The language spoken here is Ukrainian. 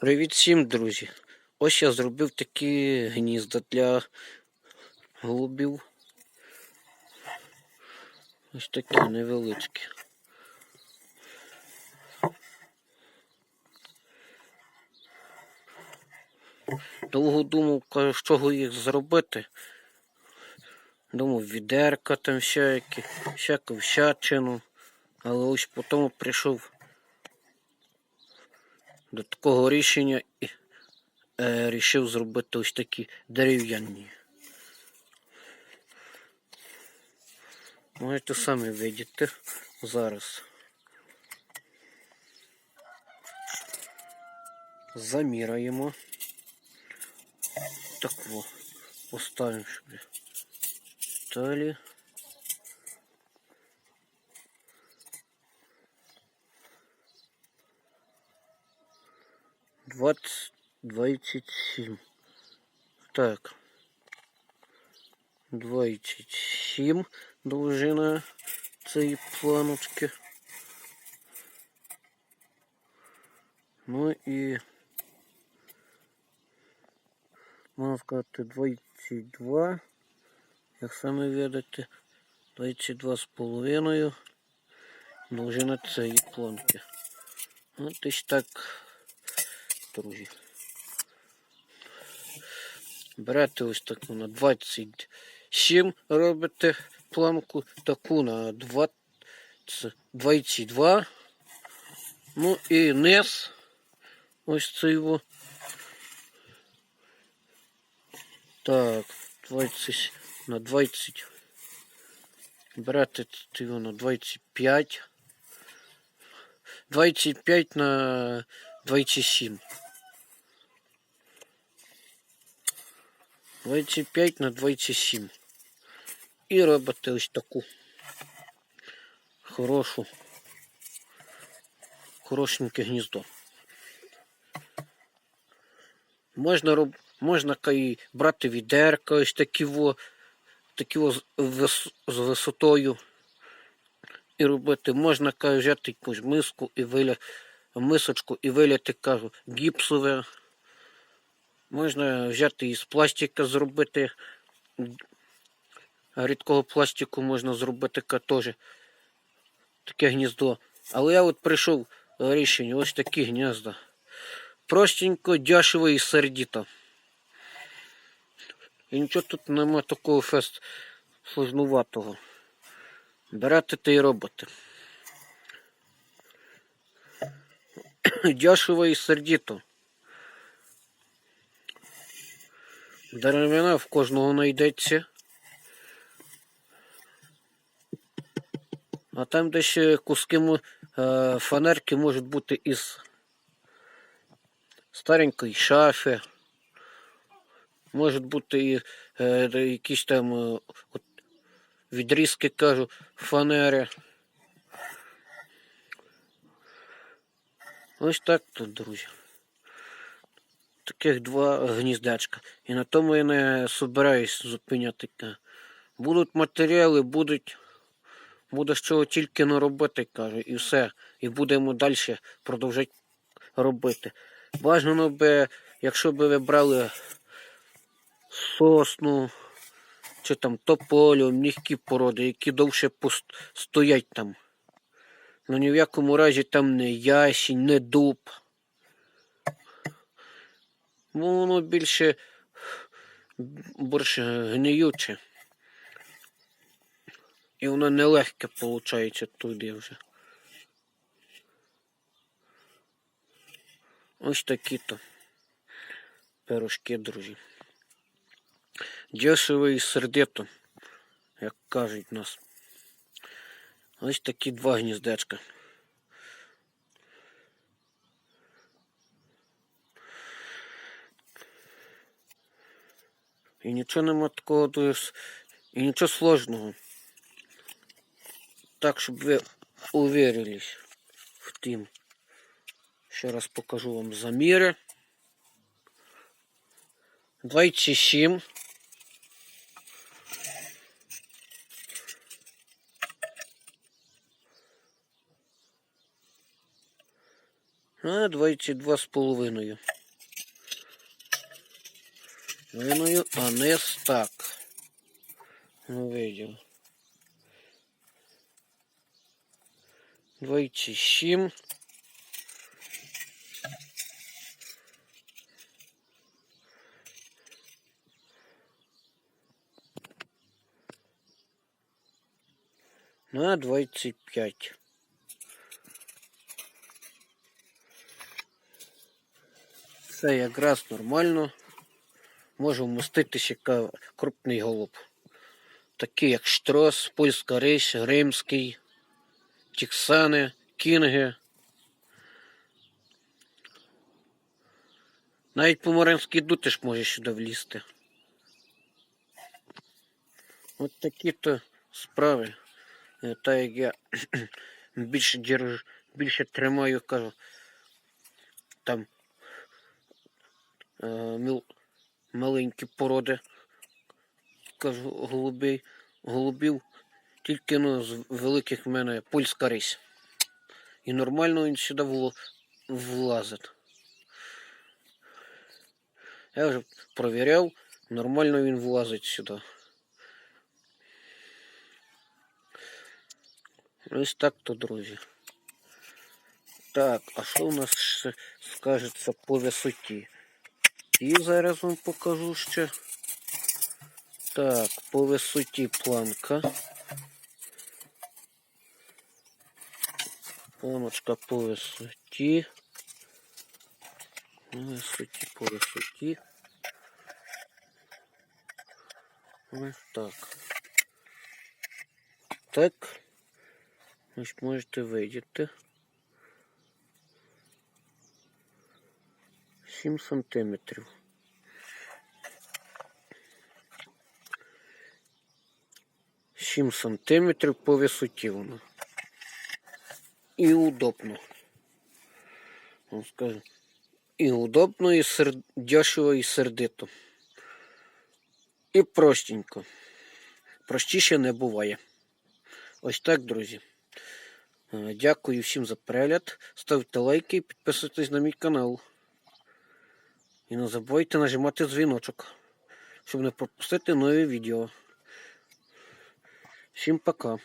Привіт всім, друзі! Ось я зробив такі гнізда для голубів. Ось такі невеличкі. Довго думав, з чого їх зробити. Думав, відерка там всякі, всяку всячину. Але ось потім прийшов до такого рішення е, рішив зробити ось такі дерев'яні. Можете самі видіти зараз. Заміряємо. Так во. Поставимо собі. Далі. Двадцать, двадцать семь. Так. Двадцять сім довжина цієї планочки. Ну і можна сказати 22, як саме видите, 22 з половиною довжина цієї планки. От десь так, друзі. Берете ось таку на 27, робите планку, таку на 20, 22. Ну і низ, ось цей його. Так, 20 на 20. Берете його на 25. 25 на 27. 25 на 27. І робите ось таку хорошу, хорошеньке гніздо. Можна роб... можна кай брати відерка, ось такі во, такі во з, вис... з висотою. І робити. Можна кай взяти якусь миску і виля... мисочку і виляти, кажу, гіпсове. Можна взяти із пластика зробити. Рідкого пластику можна зробити теж таке гніздо. Але я от прийшов рішення, ось такі гнізда. Простенько, дешево і сердіто. І нічого тут нема такого фест сложнуватого. Берете та й робите. Дешево і сердіто. Деревина в кожного знайдеться. А там де ще куски е, фанерки можуть бути із старенької шафи. Можуть бути і е, якісь там е, от, відрізки, кажу, фанери. Ось так тут, друзі. Таких два гніздечка. І на тому я не собираюсь зупиняти. Будуть матеріали, будуть. Буде чого тільки наробити, каже, і все. І будемо далі продовжувати робити. Бажано би, якщо б ви брали сосну чи там тополю, м'які породи, які довше стоять там. Ну ні в якому разі там не ясінь, не дуб. Ну, воно більше більше гниюче. І воно нелегке виходить туди вже. Ось такі то пирожки, друзі. Дешево і сердито, як кажуть нас. Ось такі два гніздечка. І нічого нема такого, то і нічого сложного. Так, щоб ви уверились в тим. Ще раз покажу вам заміри. 27. А 22 з половиною. Половиною, а не так. Ну, видів. 27. На 25. Це якраз нормально. Може вмоститися ка- крупний голуб. Такі як штрос, польська рись, римський, тіксани, кінги. Навіть помаранський дутиш може сюди влізти. От такі то справи. Е, Та як я більше держу, більше тримаю, кажу, там е, маленькі породи, кажу, голубей, голубів, тільки ну, з великих в мене польська рись. І нормально він сюди влазить. Я вже провіряв, нормально він влазить сюди. Ось так то, друзі. Так, а що у нас скажеться по висоті? І зараз вам покажу ще. Так, по висоті планка. Планочка по висоті. По висоті, по висоті. Ось так. Так. Ось можете видіти. 7 сантиметрів. Сім сантиметрів по висоті воно. І удобно. І удобно, і сер... дешево, і сердито. І простенько. Простіше не буває. Ось так, друзі. Е, Дякую всім за перегляд. Ставте лайки і підписуйтесь на мій канал. І не забувайте нажимати дзвіночок, щоб не пропустити нові відео. Всім пока.